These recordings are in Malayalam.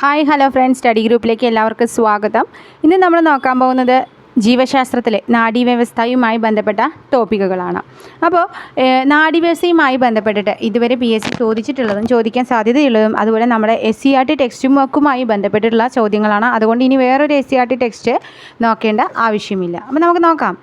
Hi hello friends. സ്റ്റഡി ഗ്രൂപ്പിലേക്ക് എല്ലാവർക്കും സ്വാഗതം. ഇന്ന് നമ്മൾ നോക്കാൻ പോകുന്നത് ജീവശാസ്ത്രത്തിലെ നാഡീവ്യവസ്ഥയുമായി ബന്ധപ്പെട്ട ടോപ്പിക്കുകളാണ്. അപ്പോൾ നാഡീവ്യവസ്ഥയുമായി ബന്ധപ്പെട്ടിട്ട് ഇതുവരെ പി എസ് സി ചോദിച്ചിട്ടുള്ളതും ചോദിക്കാൻ സാധ്യതയുള്ളതും അതുപോലെ നമ്മുടെ S C R T text വർക്കുമായി ബന്ധപ്പെട്ടിട്ടുള്ള ചോദ്യങ്ങളാണ്. അതുകൊണ്ട് ഇനി വേറൊരു S C R T text നോക്കേണ്ട ആവശ്യമില്ല. അപ്പോൾ നമുക്ക് നോക്കാം.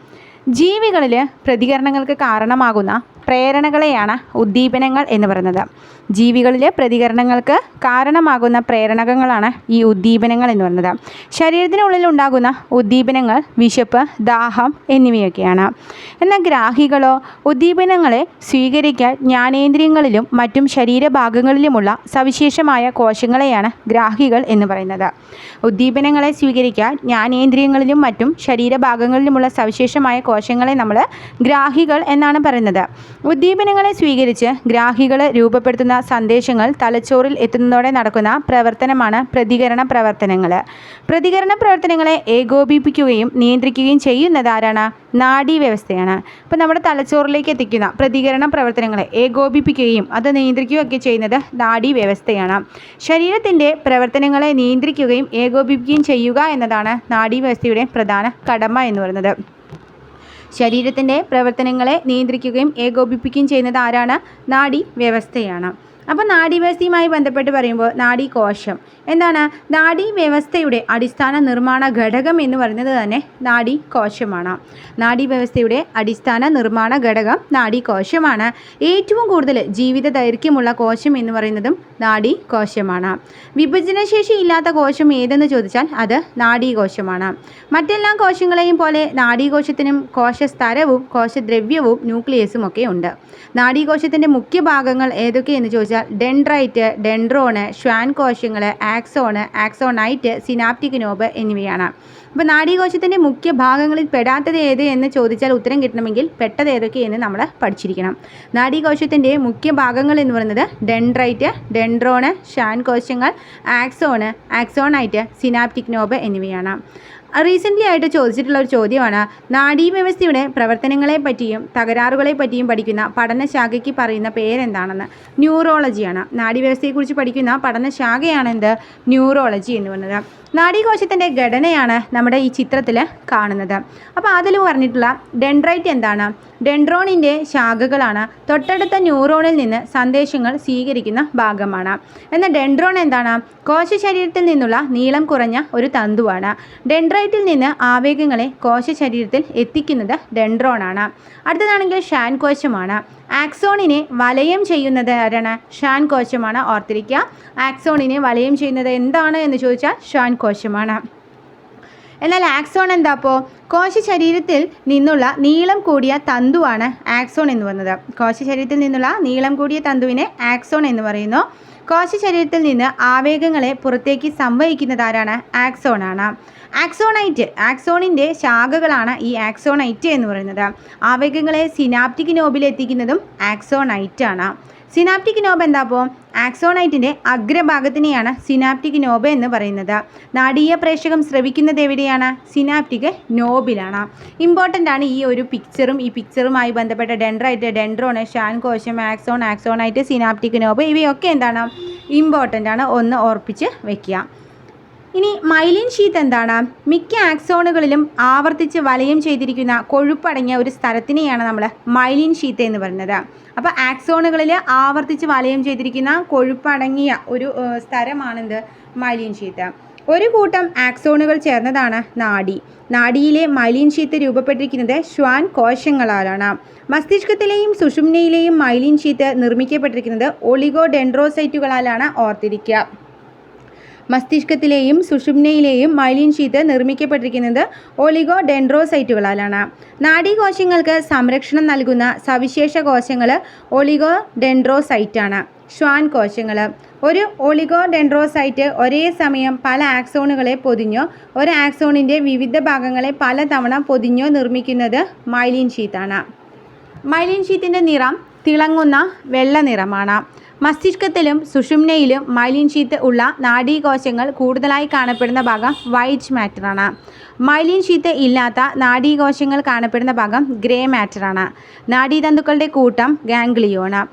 ജീവികളിൽ പ്രതികരണങ്ങൾക്ക് കാരണമാകുന്ന പ്രേരണകളെയാണ് ഉദ്ദീപനങ്ങൾ എന്ന് പറയുന്നത്. ജീവികളിലെ പ്രതികരണങ്ങൾക്ക് കാരണമാകുന്ന പ്രേരണകങ്ങളാണ് ഈ ഉദ്ദീപനങ്ങൾ എന്ന് പറയുന്നത്. ശരീരത്തിനുള്ളിൽ ഉണ്ടാകുന്ന ഉദ്ദീപനങ്ങൾ വിശപ്പ് ദാഹം എന്നിവയൊക്കെയാണ്. എന്നാൽ ഗ്രാഹികളോ ഉദ്ദീപനങ്ങളെ സ്വീകരിക്കാൻ ജ്ഞാനേന്ദ്രിയങ്ങളിലും മറ്റും ശരീരഭാഗങ്ങളിലുമുള്ള സവിശേഷമായ കോശങ്ങളെയാണ് ഗ്രാഹികൾ എന്ന് പറയുന്നത്. ഉദ്ദീപനങ്ങളെ സ്വീകരിക്കാൻ ജ്ഞാനേന്ദ്രിയങ്ങളിലും മറ്റും ശരീരഭാഗങ്ങളിലുമുള്ള സവിശേഷമായ കോശങ്ങളെ നമ്മൾ ഗ്രാഹികൾ എന്നാണ് പറയുന്നത്. ഉദ്ദീപനങ്ങളെ സ്വീകരിച്ച് ഗ്രാഹികൾ രൂപപ്പെടുത്തുന്ന സന്ദേശങ്ങൾ തലച്ചോറിൽ എത്തുന്നതോടെ നടക്കുന്ന പ്രവർത്തനമാണ് പ്രതികരണ പ്രവർത്തനങ്ങൾ പ്രതികരണ പ്രവർത്തനങ്ങളെ ഏകോപിപ്പിക്കുകയും നിയന്ത്രിക്കുകയും ചെയ്യുന്നത് ആരാണ്? നാഡീവ്യവസ്ഥയാണ് അപ്പോൾ നമ്മുടെ തലച്ചോറിലേക്ക് എത്തിക്കുന്ന പ്രതികരണ പ്രവർത്തനങ്ങളെ ഏകോപിപ്പിക്കുകയും അത് നിയന്ത്രിക്കുകയും ഒക്കെ ചെയ്യുന്നത് നാഡീവ്യവസ്ഥയാണ് ശരീരത്തിന്റെ പ്രവർത്തനങ്ങളെ നിയന്ത്രിക്കുകയും ഏകോപിപ്പിക്കുകയും ചെയ്യുക എന്നതാണ് നാഡീവ്യവസ്ഥയുടെ പ്രധാന കടമ എന്ന് പറയുന്നത്. ശരീരത്തിന്റെ പ്രവർത്തനങ്ങളെ നിയന്ത്രിക്കുകയും ഏകോപിപ്പിക്കുകയും ചെയ്യുന്നത് ആരാണ്? നാഡി വ്യവസ്ഥയാണ് അപ്പോൾ നാഡീവ്യവസ്ഥയുമായി ബന്ധപ്പെട്ട് പറയുമ്പോൾ നാഡീകോശം. എന്താണ്? നാഡീ വ്യവസ്ഥയുടെ അടിസ്ഥാന നിർമ്മാണ ഘടകം എന്ന് പറയുന്നത് തന്നെ നാഡീ കോശമാണ്. നാഡീ വ്യവസ്ഥയുടെ അടിസ്ഥാന നിർമ്മാണ ഘടകം നാഡീ കോശമാണ്. ഏറ്റവും കൂടുതൽ ജീവിത ദൈർഘ്യമുള്ള കോശം എന്ന് പറയുന്നതും നാഡീ കോശമാണ്. വിഭജനശേഷി ഇല്ലാത്ത കോശം ഏതെന്ന് ചോദിച്ചാൽ അത് നാഡീകോശമാണ് മറ്റെല്ലാ കോശങ്ങളെയും പോലെ നാഡീകോശത്തിനും കോശസ്തരവും കോശദ്രവ്യവും ന്യൂക്ലിയസും ഒക്കെ ഉണ്ട്. നാഡീകോശത്തിന്റെ മുഖ്യ ഭാഗങ്ങൾ ഏതൊക്കെയെന്ന് ചോദിച്ചാൽ ഡെൻഡ്രൈറ്റ് ഡെൻഡ്രോണ് ശ്വാൻ കോശങ്ങൾ ആക്സോണ് ആക്സോണൈറ്റ് സിനാപ്റ്റിക് നോബ് എന്നിവയാണ്. അപ്പോൾ നാഡീകോശത്തിന്റെ മുഖ്യ ഭാഗങ്ങളിൽ പെടാത്തത് ഏത് എന്ന് ചോദിച്ചാൽ ഉത്തരം കിട്ടണമെങ്കിൽ പെട്ടത് ഏതൊക്കെയെന്ന് നമ്മൾ പഠിച്ചിരിക്കണം. നാഡീകോശത്തിന്റെ മുഖ്യ ഭാഗങ്ങൾ എന്ന് പറയുന്നത് ഡെൻഡ്രൈറ്റ് ഡെൻഡ്രോണ് ഷാൻ കോശങ്ങൾ ആക്സോണ് ആക്സോണൈറ്റ് സിനാപ്റ്റിക് നോബ് എന്നിവയാണ്. റീസെന്റ്ലി ആയിട്ട് ചോദിച്ചിട്ടുള്ള ഒരു ചോദ്യമാണ് നാഡീവ്യവസ്ഥയുടെ പ്രവർത്തനങ്ങളെ പറ്റിയും തകരാറുകളെ പറ്റിയും പഠിക്കുന്ന പഠനശാഖയ്ക്ക് പറയുന്ന പേരെന്താണെന്ന് ന്യൂറോളജിയാണ്. നാഡീവ്യവസ്ഥയെക്കുറിച്ച് പഠിക്കുന്ന പഠനശാഖയാണെന്ത്? ന്യൂറോളജി എന്ന് പറയുന്നത്. നാഡീകോശത്തിന്റെ ഘടനയാണ് നമ്മുടെ ഈ ചിത്രത്തിൽ കാണുന്നത്. അപ്പോൾ അതിൽ പറഞ്ഞിട്ടുള്ള ഡെൻഡ്രൈറ്റ് എന്താണ്? ഡെൻഡ്രോണിന്റെ ശാഖകളാണ്. തൊട്ടടുത്ത ന്യൂറോണിൽ നിന്ന് സന്ദേശങ്ങൾ സ്വീകരിക്കുന്ന ഭാഗമാണ്. എന്നാൽ ഡെൻഡ്രോൺ എന്താണ്? കോശശരീരത്തിൽ നിന്നുള്ള നീളം കുറഞ്ഞ ഒരു തന്തുവാണ്. ഡെൻഡ്രൈറ്റിൽ നിന്ന് ആവേഗങ്ങളെ കോശശരീരത്തിൽ എത്തിക്കുന്നത് ഡെൻഡ്രോണാണ് അടുത്തതാണെങ്കിൽ ഷാൻ കോശമാണ് ആക്സോണിനെ വലയം ചെയ്യുന്നത് ആരാണ്? ഷാൻ കോശമാണ്. ഓർത്തിരിക്കുക. ആക്സോണിനെ വലയം ചെയ്യുന്നത് എന്താണ് എന്ന് ചോദിച്ചാൽ ഷാൻ കോശമാണ്. എന്നാൽ ആക്സോൺ എന്താ അപ്പോൾ കോശ ശരീരത്തിൽ നിന്നുള്ള നീളം കൂടിയ തന്തുവാണ് ആക്സോൺ എന്ന് പറയുന്നത് കോശ ശരീരത്തിൽ നിന്നുള്ള നീളം കൂടിയ തന്തുവിനെ ആക്സോൺ എന്ന് പറയുന്നു. കോശ ശരീരത്തിൽ നിന്ന് ആവേഗങ്ങളെ പുറത്തേക്ക് സംവഹിക്കുന്നതാരാണ് ആക്സോണാണ്. ആക്സോണൈറ്റ് ആക്സോണിന്റെ ശാഖകളാണ് ഈ ആക്സോണൈറ്റ് എന്ന് പറയുന്നത്. ആവേഗങ്ങളെ സിനാപ്റ്റിക് നോബിൽ എത്തിക്കുന്നതും ആക്സോണൈറ്റ് ആണ് സിനാപ്റ്റിക് നോബ് എന്താ അപ്പോൾ ആക്സോണൈറ്റിന്റെ അഗ്രഭാഗത്തിനെയാണ് സിനാപ്റ്റിക് നോബ് എന്ന് പറയുന്നത്. നാടീയ പ്രേക്ഷകം ശ്രവിക്കുന്നത് എവിടെയാണ്? സിനാപ്റ്റിക് നോബിലാണ്. ഇമ്പോർട്ടന്റ് ആണ് ഈ ഒരു പിക്ചറും ഈ പിക്ചറുമായി ബന്ധപ്പെട്ട ഡെൻഡ്രൈറ്റ് ഡെൻഡ്രോണ് ഷാൻ കോശം ആക്സോൺ ആക്സോണൈറ്റ് സിനാപ്റ്റിക് നോബ് ഇവയൊക്കെ എന്താണ്? ഇമ്പോർട്ടന്റ് ആണ്. ഒന്ന് ഓർപ്പിച്ച് വെക്കുക. ഇനി മൈലിൻ ഷീത്ത് എന്താണ്? മിക്ക ആക്സോണുകളിലും ആവർത്തിച്ച് വലയം ചെയ്തിരിക്കുന്ന കൊഴുപ്പടങ്ങിയ ഒരു സ്ഥലത്തിനെയാണ് നമ്മൾ മൈലിൻ ഷീത്ത് എന്ന് പറയുന്നത്. അപ്പോൾ ആക്സോണുകളിൽ ആവർത്തിച്ച് വലയം ചെയ്തിരിക്കുന്ന കൊഴുപ്പടങ്ങിയ ഒരു സ്ഥലമാണെന്ത്? Myelin sheath. ഒരു കൂട്ടം ആക്സോണുകൾ ചേർന്നതാണ് നാഡി. നാഡിയിലെ മൈലിൻ ഷീത്ത് രൂപപ്പെട്ടിരിക്കുന്നത് ശ്വാൻ കോശങ്ങളാലാണ്. മസ്തിഷ്കത്തിലെയും സുഷുമ്നയിലെയും മൈലിൻ ഷീത്ത് നിർമ്മിക്കപ്പെട്ടിരിക്കുന്നത് ഒളിഗോ ഡെൻഡ്രോസൈറ്റുകളാലാണ് ഓർത്തിരിക്കുക. മസ്തിഷ്കത്തിലെയും സുഷുമ്നയിലെയും മൈലിൻ ഷീത്ത് നിർമ്മിക്കപ്പെട്ടിരിക്കുന്നത് ഒളിഗോ ഡെൻഡ്രോസൈറ്റുകളാലാണ് നാഡീകോശങ്ങൾക്ക് സംരക്ഷണം നൽകുന്ന സവിശേഷ കോശങ്ങൾ ഒളിഗോ ഡെൻഡ്രോസൈറ്റാണ് ശ്വാൻ കോശങ്ങൾ. ഒരു ഒളിഗോ ഡെൻഡ്രോസൈറ്റ് ഒരേ സമയം പല ആക്സോണുകളെ പൊതിഞ്ഞോ ഒരു ആക്സോണിന്റെ വിവിധ ഭാഗങ്ങളെ പലതവണ പൊതിഞ്ഞോ നിർമ്മിക്കുന്നത് മൈലിൻ ഷീത്താണ് മൈലിൻ ഷീത്തിന്റെ നിറം തിളങ്ങുന്ന വെള്ള നിറമാണ്. മസ്തിഷ്കത്തിലും സുഷുമ്നയിലും മൈലിൻ ഷീത്ത് ഉള്ള നാഡീകോശങ്ങൾ കൂടുതലായി കാണപ്പെടുന്ന ഭാഗം വൈറ്റ് മാറ്ററാണ് മൈലിൻ ഷീത്ത് ഇല്ലാത്ത നാഡീകോശങ്ങൾ കാണപ്പെടുന്ന ഭാഗം ഗ്രേ മാറ്ററാണ് നാഡീതന്തുക്കളുടെ കൂട്ടം ഗാംഗ്ലിയോണ്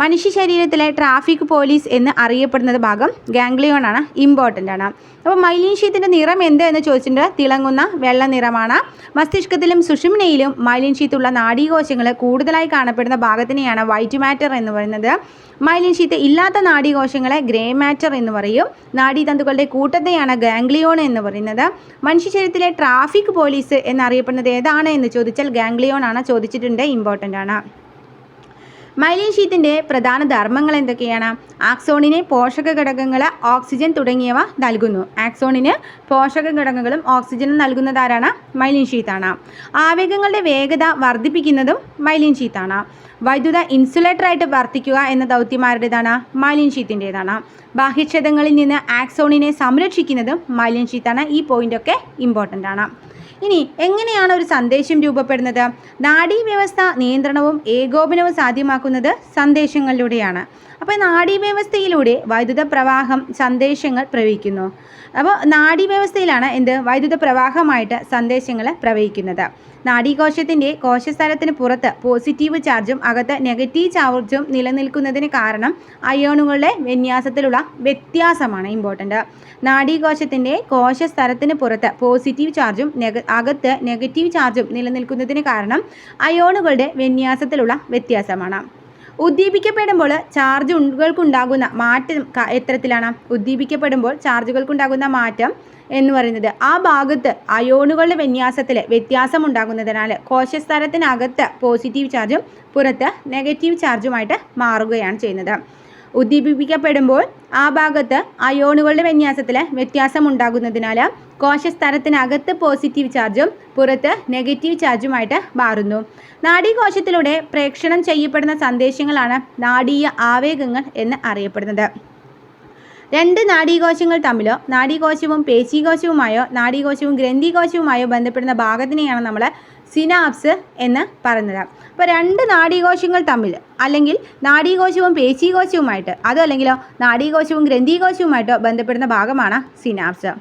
മനുഷ്യ ശരീരത്തിലെ ട്രാഫിക് പോലീസ് എന്ന് അറിയപ്പെടുന്നത് ഭാഗം ഗാംഗ്ലിയോൺ ആണ് ഇമ്പോർട്ടന്റ് ആണ് അപ്പോൾ മൈലിൻ ഷീത്തിന്റെ നിറം എന്ത് എന്ന് ചോദിച്ചിട്ടുണ്ട്? തിളങ്ങുന്ന വെള്ള നിറമാണ്. മസ്തിഷ്കത്തിലും സുഷുമ്നയിലും മൈലിൻ ഷീത്തുള്ള നാഡീകോശങ്ങൾ കൂടുതലായി കാണപ്പെടുന്ന ഭാഗത്തിനെയാണ് വൈറ്റ് മാറ്റർ എന്ന് പറയുന്നത്. മൈലിൻ ഷീത്ത് ഇല്ലാത്ത നാഡീകോശങ്ങളെ ഗ്രേ മാറ്റർ എന്ന് പറയും. നാഡീതന്തുക്കളുടെ കൂട്ടത്തെയാണ് ഗാംഗ്ലിയോൺ എന്ന് പറയുന്നത്. മനുഷ്യ ശരീരത്തിലെ ട്രാഫിക് പോലീസ് എന്നറിയപ്പെടുന്നത് ഏതാണ് എന്ന് ചോദിച്ചാൽ ഗാംഗ്ലിയോൺ ആണ് ചോദിച്ചിട്ടുണ്ട് ഇമ്പോർട്ടന്റ് ആണ് മൈലിൻ ഷീറ്റിന്റെ പ്രധാന ധർമ്മങ്ങൾ എന്തൊക്കെയാണ്? ആക്സോണിന് പോഷക ഘടകങ്ങൾ ഓക്സിജൻ തുടങ്ങിയവ നൽകുന്നു. ആക്സോണിന് പോഷക ഘടകങ്ങളും ഓക്സിജനും നൽകുന്നതാരാണ് മൈലിൻ ഷീത്താണ് ആവേഗങ്ങളുടെ വേഗത വർദ്ധിപ്പിക്കുന്നതും മൈലിൻ ഷീത്താണ് വൈദ്യുത ഇൻസുലേറ്ററായിട്ട് വർത്തിക്കുക എന്ന ദൗത്യമാരുടേതാണ് മൈലിൻ ഷീത്തിന്റേതാണ് ബാഹ്യക്ഷതങ്ങളിൽ നിന്ന് ആക്സോണിനെ സംരക്ഷിക്കുന്നതും മൈലിൻ ഷീത്താണ് ഈ പോയിന്റൊക്കെ ഇമ്പോർട്ടന്റ് ആണ്. ഇനി എങ്ങനെയാണ് ഒരു സന്ദേശം രൂപപ്പെടുന്നത്? നാഡീവ്യവസ്ഥ നിയന്ത്രണവും ഏകോപനവും സാധ്യമാക്കുന്നത് സന്ദേശങ്ങളിലൂടെയാണ്. അപ്പോൾ നാഡീവ്യവസ്ഥയിലൂടെ വൈദ്യുത പ്രവാഹം സന്ദേശങ്ങൾ പ്രവഹിക്കുന്നു. അപ്പോൾ നാഡീവ്യവസ്ഥയിലാണ് എന്ത്? വൈദ്യുത പ്രവാഹമായിട്ട് സന്ദേശങ്ങൾ പ്രവഹിക്കുന്നത്. നാഡീകോശത്തിന്റെ കോശസ്ഥലത്തിന് പുറത്ത് പോസിറ്റീവ് ചാർജും അകത്ത് നെഗറ്റീവ് ചാർജും നിലനിൽക്കുന്നതിന് കാരണം അയോണുകളുടെ വിന്യാസത്തിലുള്ള വ്യത്യാസമാണ് ഇമ്പോർട്ടന്റ് നാഡീകോശത്തിന്റെ കോശസ്ഥലത്തിന് പുറത്ത് പോസിറ്റീവ് ചാർജും നെഗ അകത്ത് നെഗറ്റീവ് ചാർജും നിലനിൽക്കുന്നതിന് കാരണം അയോണുകളുടെ വിന്യാസത്തിലുള്ള വ്യത്യാസമാണ്. ഉദ്ദീപിക്കപ്പെടുമ്പോൾ ചാർജുകൾക്കുണ്ടാകുന്ന മാറ്റം എത്തരത്തിലാണ് ഉദ്ദീപിക്കപ്പെടുമ്പോൾ ചാർജുകൾക്കുണ്ടാകുന്ന മാറ്റം എന്ന് പറയുന്നത് ആ ഭാഗത്ത് അയോണുകളുടെ വിന്യാസത്തിൽ വ്യത്യാസം ഉണ്ടാകുന്നതിനാൽ കോശസ്ഥലത്തിനകത്ത് പോസിറ്റീവ് ചാർജും പുറത്ത് നെഗറ്റീവ് ചാർജുമായിട്ട് മാറുകയാണ് ചെയ്യുന്നത്. ഉദ്ദീപിപ്പിക്കപ്പെടുമ്പോൾ ആ ഭാഗത്ത് അയോണുകളുടെ വിന്യാസത്തിൽ വ്യത്യാസം ഉണ്ടാകുന്നതിനാൽ കോശസ്ഥലത്തിനകത്ത് പോസിറ്റീവ് ചാർജും പുറത്ത് നെഗറ്റീവ് ചാർജുമായിട്ട് മാറുന്നു. നാഡീകോശത്തിലൂടെ പ്രേക്ഷണം ചെയ്യപ്പെടുന്ന സന്ദേശങ്ങളാണ് നാഡീയ ആവേഗങ്ങൾ എന്ന് അറിയപ്പെടുന്നത്. രണ്ട് നാഡീകോശങ്ങൾ തമ്മിലോ നാഡീകോശവും പേശീകോശവുമായോ നാഡീകോശവും ഗ്രന്ഥികോശവുമായോ ബന്ധപ്പെടുന്ന ഭാഗത്തിനെയാണ് നമ്മൾ സിനാപ്സ് എന്ന് പറയുന്നത്. അപ്പോൾ രണ്ട് നാഡീകോശങ്ങൾ തമ്മിൽ അല്ലെങ്കിൽ നാഡീകോശവും പേശീകോശവുമായിട്ട് അതോ അല്ലെങ്കിലോ നാഡീകോശവും ഗ്രന്ഥികോശവുമായിട്ടോ ബന്ധപ്പെടുന്ന ഭാഗമാണ് സിനാപ്സ്.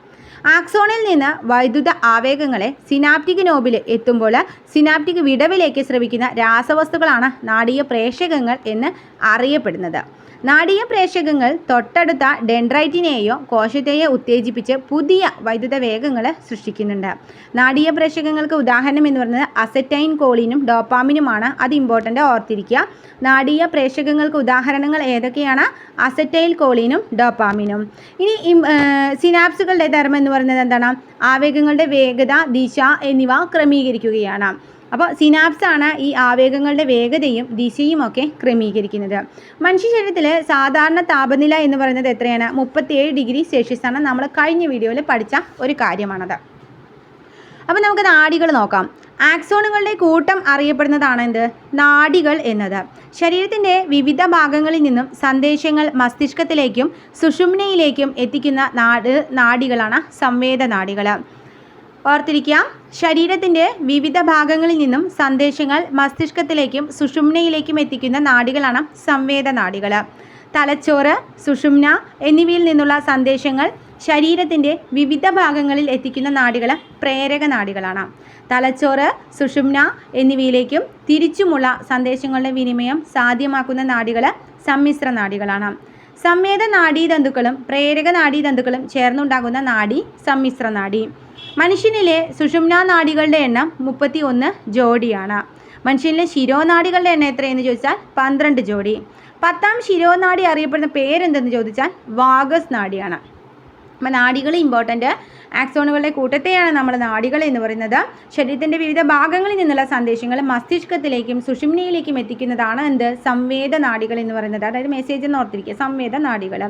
ആക്സോണിൽ നിന്ന് വൈദ്യുത ആവേഗങ്ങളെ സിനാപ്റ്റിക് നോബിൽ എത്തുമ്പോൾ സിനാപ്റ്റിക് വിടവിലേക്ക് ശ്രവിക്കുന്ന രാസവസ്തുക്കളാണ് നാടീയ പ്രേഷകങ്ങൾ എന്ന് അറിയപ്പെടുന്നത്. നാടീയ പ്രേഷകങ്ങൾ തൊട്ടടുത്ത ഡെൻഡ്രൈറ്റിനെയോ കോശത്തെയോ ഉത്തേജിപ്പിച്ച് പുതിയ വൈദ്യുത വേഗങ്ങൾ സൃഷ്ടിക്കുന്നുണ്ട്. നാടീയ പ്രേഷകങ്ങൾക്ക് ഉദാഹരണം എന്ന് പറയുന്നത് അസറ്റൈൻ കോളിനും ഡോപ്പാമിനുമാണ് അത് ഇമ്പോർട്ടന്റ് ഓർത്തിരിക്കുക. നാടീയ പ്രേഷകങ്ങൾക്ക് ഉദാഹരണങ്ങൾ ഏതൊക്കെയാണ്? അസറ്റൈൽ കോളിനും ഡോപ്പാമിനും ഇനി സിനാപ്സുകളുടെ ധർമ്മം എന്ന് പറയുന്നത് എന്താണ്? ആവേഗങ്ങളുടെ വേഗത ദിശ എന്നിവ ക്രമീകരിക്കുകയാണ്. അപ്പോൾ സിനാപ്സ് ആണ് ഈ ആവേഗങ്ങളുടെ വേഗതയും ദിശയും ഒക്കെ ക്രമീകരിക്കുന്നത്. മനുഷ്യ ശരീരത്തിൽ സാധാരണ താപനില എന്ന് പറയുന്നത് എത്രയാണ്? മുപ്പത്തിയേഴ് ഡിഗ്രി സെൽഷ്യസ് ആണ്. നമ്മൾ കഴിഞ്ഞ വീഡിയോയിൽ പഠിച്ച ഒരു കാര്യമാണത്. അപ്പോൾ നമുക്ക് നാഡികൾ നോക്കാം. ആക്സോണുകളുടെ കൂട്ടം അറിയപ്പെടുന്നതാണ് എന്ത്? നാഡികൾ എന്നത്. ശരീരത്തിന്റെ വിവിധ ഭാഗങ്ങളിൽ നിന്നും സന്ദേശങ്ങൾ മസ്തിഷ്കത്തിലേക്കും സുഷുമ്നയിലേക്കും എത്തിക്കുന്ന നാട് നാഡികളാണ് സംവേദ നാഡികൾ ഓർത്തിരിക്കുക ശരീരത്തിന്റെ വിവിധ ഭാഗങ്ങളിൽ നിന്നും സന്ദേശങ്ങൾ മസ്തിഷ്കത്തിലേക്കും സുഷുമ്നയിലേക്കും എത്തിക്കുന്ന നാടികളാണ് സംവേദ നാടികൾ തലച്ചോറ് സുഷുമ്ന എന്നിവയിൽ നിന്നുള്ള സന്ദേശങ്ങൾ ശരീരത്തിന്റെ വിവിധ ഭാഗങ്ങളിൽ എത്തിക്കുന്ന നാടികൾ പ്രേരക നാഡികളാണ്. തലച്ചോറ് സുഷുമ്ന എന്നിവയിലേക്കും തിരിച്ചുമുള്ള സന്ദേശങ്ങളുടെ വിനിമയം സാധ്യമാക്കുന്ന നാഡികൾ സമ്മിശ്ര നാഡികളാണ് സംവേദ നാഡീതന്തുക്കളും പ്രേരക നാഡീതന്തുക്കളും ചേർന്നുണ്ടാകുന്ന നാഡി സമ്മിശ്ര നാഡി. മനുഷ്യനിലെ സുഷുമ്ന നാഡികളുടെ എണ്ണം മുപ്പത്തി ഒന്ന് ജോഡിയാണ്. മനുഷ്യനിലെ ശിരോനാടികളുടെ എണ്ണം എത്രയെന്ന് ചോദിച്ചാൽ പന്ത്രണ്ട് ജോഡി. പത്താം ശിരോനാടി അറിയപ്പെടുന്ന പേരെന്തെന്ന് ചോദിച്ചാൽ വാഗസ് നാടിയാണ്. അപ്പം നാടികൾ ഇമ്പോർട്ടന്റ് ആക്സോണുകളുടെ കൂട്ടത്തെയാണ് നമ്മൾ നാടികൾ എന്ന് പറയുന്നത്. ശരീരത്തിന്റെ വിവിധ ഭാഗങ്ങളിൽ നിന്നുള്ള സന്ദേശങ്ങൾ മസ്തിഷ്കത്തിലേക്കും സുഷുമ്നയിലേക്കും എത്തിക്കുന്നതാണ് എന്ത്? സംവേദ നാടികൾ എന്ന് പറയുന്നത്. അതായത് മെസ്സേജ് എന്ന് ഓർത്തിരിക്കുക. സംവേദ നാടികൾ.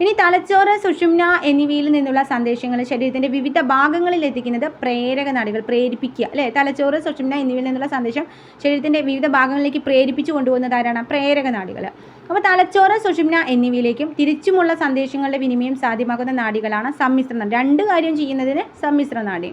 ഇനി തലച്ചോറ് സുഷുമ്ന എന്നിവയിൽ നിന്നുള്ള സന്ദേശങ്ങൾ ശരീരത്തിന്റെ വിവിധ ഭാഗങ്ങളിൽ എത്തിക്കുന്നത് പ്രേരക നാടികൾ പ്രേരിപ്പിക്കുക അല്ലേ? തലച്ചോറ് സുഷുമ്ന എന്നിവയിൽ നിന്നുള്ള സന്ദേശം ശരീരത്തിന്റെ വിവിധ ഭാഗങ്ങളിലേക്ക് പ്രേരിപ്പിച്ചു കൊണ്ടുപോകുന്നത് ആരാണ്? പ്രേരക നാഡികൾ അപ്പോൾ തലച്ചോറ് സുഷുമ്ന എന്നിവയിലേക്കും തിരിച്ചുമുള്ള സന്ദേശങ്ങളുടെ വിനിമയം സാധ്യമാകുന്ന നാടികളാണ് സമ്മിശ്ര രണ്ട് കാര്യം ചെയ്യുന്നതിന് സമ്മിശ്ര നാഡി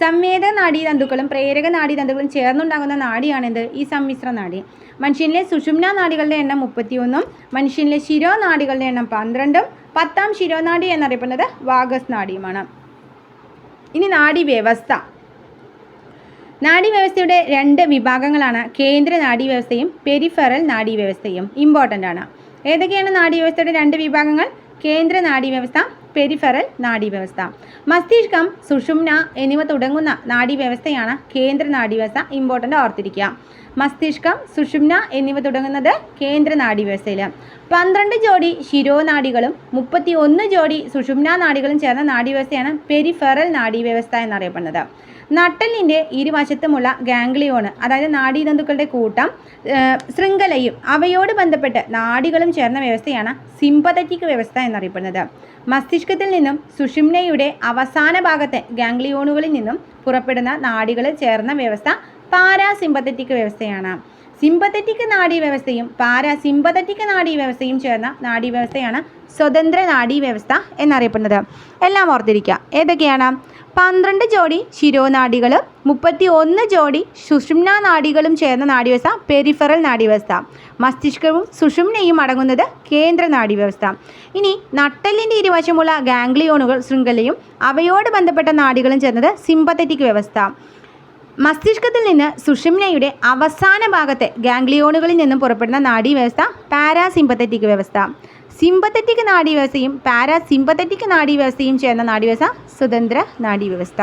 സംവേദ നാഡീതന്തുക്കളും പ്രേരക നാഡീതന്തുക്കളും ചേർന്നുണ്ടാകുന്ന നാഡിയാണിത് ഈ സമ്മിശ്ര നാഡി മനുഷ്യനിലെ സുഷുമ്ന നാഡികളുടെ എണ്ണം മുപ്പത്തിയൊന്നും മനുഷ്യനിലെ ശിരോനാഡികളുടെ എണ്ണം പന്ത്രണ്ടും പത്താം ശിരോനാഡി എന്നറിയപ്പെടുന്നത് വാഗസ് നാഡിയുമാണ് ഇനി നാഡി വ്യവസ്ഥ നാഡീവ്യവസ്ഥയുടെ രണ്ട് വിഭാഗങ്ങളാണ് കേന്ദ്ര നാഡീവ്യവസ്ഥയും പെരിഫറൽ നാഡീവ്യവസ്ഥയും. ഇമ്പോർട്ടന്റ് ആണ്. ഏതൊക്കെയാണ് നാഡീവ്യവസ്ഥയുടെ രണ്ട് വിഭാഗങ്ങൾ? കേന്ദ്ര നാഡീവ്യവസ്ഥ പെരിഫറൽ നാഡീവ്യവസ്ഥ. മസ്തിഷ്കം സുഷുമ്ന എന്നിവ തുടങ്ങുന്ന നാഡീവ്യവസ്ഥയാണ് കേന്ദ്ര നാഡീവ്യവസ്ഥ ഇമ്പോർട്ടന്റ് ഓർത്തിരിക്കുക. മസ്തിഷ്കം സുഷുമ്ന എന്നിവ തുടങ്ങുന്നത് കേന്ദ്ര നാഡീവ്യവസ്ഥയിൽ പന്ത്രണ്ട് ജോഡി ശിരോനാഡികളും മുപ്പത്തി ഒന്ന് ജോഡി സുഷുമ്ന നാഡികളും ചേർന്ന നാഡീവ്യവസ്ഥയാണ് പെരിഫെറൽ നാഡീവ്യവസ്ഥ എന്നറിയപ്പെടുന്നത്. നട്ടലിന്റെ ഇരുവശത്തുമുള്ള ഗാംഗ്ലിയോണ് അതായത് നാഡീതന്തുക്കളുടെ കൂട്ടം ശൃംഖലയും അവയോട് ബന്ധപ്പെട്ട് നാഡികളും ചേർന്ന വ്യവസ്ഥയാണ് സിമ്പതറ്റിക് വ്യവസ്ഥ എന്നറിയപ്പെടുന്നത്. മസ്തിഷ്കത്തിൽ നിന്നും സുഷിംനയുടെ അവസാന ഭാഗത്തെ ഗാംഗ്ലിയോണുകളിൽ നിന്നും പുറപ്പെടുന്ന നാഡികൾ ചേർന്ന വ്യവസ്ഥ പാരാസിമ്പത്തറ്റിക് വ്യവസ്ഥയാണ്. സിമ്പത്തറ്റിക് നാഡീവ്യവസ്ഥയും പാരാസിമ്പത്തറ്റിക് നാഡീവ്യവസ്ഥയും ചേർന്ന നാഡീവ്യവസ്ഥയാണ് സ്വതന്ത്ര നാഡീവ്യവസ്ഥ എന്നറിയപ്പെടുന്നത്. എല്ലാം ഓർത്തിരിക്കുക. ഏതൊക്കെയാണ്? പന്ത്രണ്ട് ജോഡി ശിരോനാഡികൾ മുപ്പത്തി ഒന്ന് ജോഡി സുഷുമ്ന നാഡികളും ചേർന്ന നാഡീവ്യവസ്ഥ പെരിഫറൽ നാഡീവ്യവസ്ഥ മസ്തിഷ്കവും സുഷുമ്നയും അടങ്ങുന്നത് കേന്ദ്ര നാഡീവ്യവസ്ഥ ഇനി നട്ടലിന്റെ ഇരുവശമുള്ള ഗാംഗ്ലിയോണുകൾ ശൃംഖലയും അവയോട് ബന്ധപ്പെട്ട നാഡികളും ചേർന്നത് സിമ്പത്തറ്റിക് വ്യവസ്ഥ. മസ്തിഷ്കത്തിൽ നിന്ന് സുഷിംനയുടെ അവസാന ഭാഗത്തെ ഗാംഗ്ലിയോണുകളിൽ നിന്നും പുറപ്പെടുന്ന നാഡീവ്യവസ്ഥ പാരാസിമ്പത്തറ്റിക് വ്യവസ്ഥ. സിമ്പത്തറ്റിക് നാഡീവ്യവസ്ഥയും പാരാസിമ്പത്തറ്റിക് നാഡീവ്യവസ്ഥയും ചേർന്ന നാഡീവ്യവസ്ഥ സ്വതന്ത്ര നാഡീവ്യവസ്ഥ.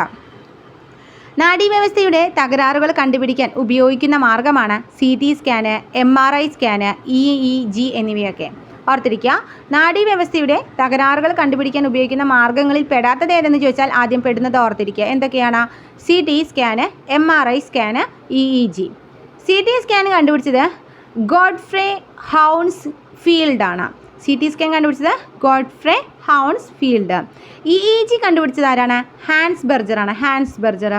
നാഡീവ്യവസ്ഥയുടെ തകരാറുകൾ കണ്ടുപിടിക്കാൻ ഉപയോഗിക്കുന്ന മാർഗമാണ് C T scan M R I scan E E G എന്നിവയൊക്കെ. ഓർത്തിരിക്കുക. നാഡീവ്യവസ്ഥയുടെ തകരാറുകൾ കണ്ടുപിടിക്കാൻ ഉപയോഗിക്കുന്ന മാർഗങ്ങളിൽ പെടാത്തത് ഏതെന്ന് ചോദിച്ചാൽ ആദ്യം പെടുന്നത് ഓർത്തിരിക്കുക. എന്തൊക്കെയാണ്? C T scan M R I scan E E G C T scan കണ്ടുപിടിച്ചത് ഗോഡ്ഫ്രേ ഹൗൺസ് ഫീൽഡ് ആണ്. സി ടി സ്കാൻ കണ്ടുപിടിച്ചത് Godfrey Hounsfield. E E G കണ്ടുപിടിച്ചത് ആരാണ്? ഹാൻസ് ബെർജർ ആണ്. Hans Berger.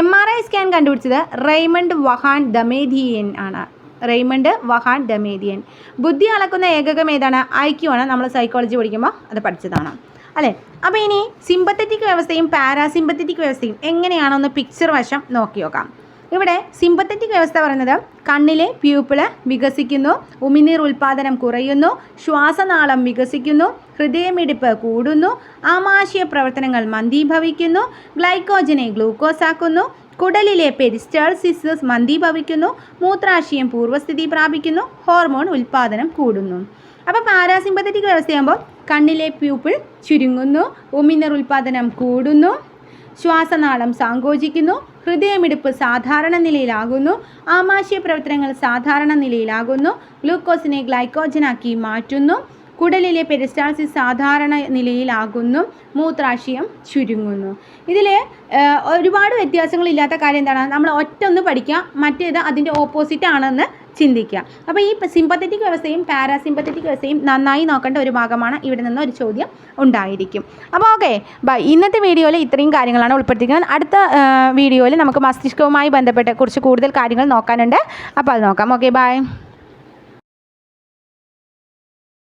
M R I scan കണ്ടുപിടിച്ചത് റെയ്മണ്ട് വഹാൻ ദമേധിയൻ ആണ്. Raymond Vahan Damadian. ബുദ്ധി അളക്കുന്ന ഏകകം ഏതാണ്? ഐക്യു ആണ്. നമ്മൾ സൈക്കോളജി പഠിക്കുമ്പോൾ അത് പഠിച്ചതാണ്. അല്ലേ? അപ്പോൾ ഇനി സിമ്പത്തറ്റിക് വ്യവസ്ഥയും പാരാസിമ്പത്തറ്റിക് വ്യവസ്ഥയും എങ്ങനെയാണെന്ന് പിക്ചർ വശം നോക്കി നോക്കാം. ഇവിടെ സിമ്പത്തറ്റിക് വ്യവസ്ഥ പറയുന്നത് കണ്ണിലെ പ്യൂപ്പിൾ വികസിക്കുന്നു ഉമിനീർ ഉൽപ്പാദനം കുറയുന്നു ശ്വാസനാളം വികസിക്കുന്നു ഹൃദയമിടിപ്പ് കൂടുന്നു ആമാശയ പ്രവർത്തനങ്ങൾ മന്ദീഭവിക്കുന്നു ഗ്ലൈക്കോജനെ ഗ്ലൂക്കോസ് ആക്കുന്നു കുടലിലെ പെരിസ്റ്റാൾസിസ് മന്ദീഭവിക്കുന്നു. മൂത്രാശയം പൂർവസ്ഥിതി പ്രാപിക്കുന്നു. ഹോർമോൺ ഉൽപ്പാദനം കൂടുന്നു. അപ്പോൾ പാരാസിമ്പത്തറ്റിക് വ്യവസ്ഥയാകുമ്പോൾ കണ്ണിലെ പ്യൂപ്പിൾ ചുരുങ്ങുന്നു. ഉമിനർ ഉൽപ്പാദനം കൂടുന്നു. ശ്വാസനാളം സങ്കോചിക്കുന്നു. ഹൃദയമിടിപ്പ് സാധാരണ നിലയിലാകുന്നു. ആമാശയ പ്രവർത്തനങ്ങൾ സാധാരണ നിലയിലാകുന്നു. ഗ്ലൂക്കോസിനെ ഗ്ലൈക്കോജനാക്കി മാറ്റുന്നു. കുടലിലെ പെരിസ്റ്റാൾസിസ് സാധാരണ നിലയിലാകുന്നു. മൂത്രാശയം ചുരുങ്ങുന്നു. ഇതിൽ ഒരുപാട് വ്യത്യാസങ്ങളില്ലാത്ത കാര്യം എന്താണ്? നമ്മൾ ഒറ്റ ഒന്ന് പഠിക്കുക മറ്റേത് അതിന്റെ ഓപ്പോസിറ്റ് ആണെന്ന് ചിന്തിക്കുക. അപ്പോൾ ഈ സിമ്പത്തറ്റിക് വ്യവസ്ഥയും പാരാസിമ്പത്തറ്റിക് വ്യവസ്ഥയും നന്നായി നോക്കേണ്ട ഒരു ഭാഗമാണ് ഇവിടെ നിന്ന് ഒരു ചോദ്യം ഉണ്ടായിരിക്കും. അപ്പോൾ ഓക്കെ ബൈ. ഇന്നത്തെ വീഡിയോയിൽ ഇത്രയും കാര്യങ്ങളാണ് ഉൾപ്പെടുത്തിയിരിക്കുന്നത്. അടുത്ത വീഡിയോയിൽ നമുക്ക് മസ്തിഷ്കവുമായി ബന്ധപ്പെട്ട് കുറച്ച് കൂടുതൽ കാര്യങ്ങൾ നോക്കാനുണ്ട്. അപ്പോൾ അത് നോക്കാം. Okay bye